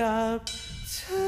กับเธอ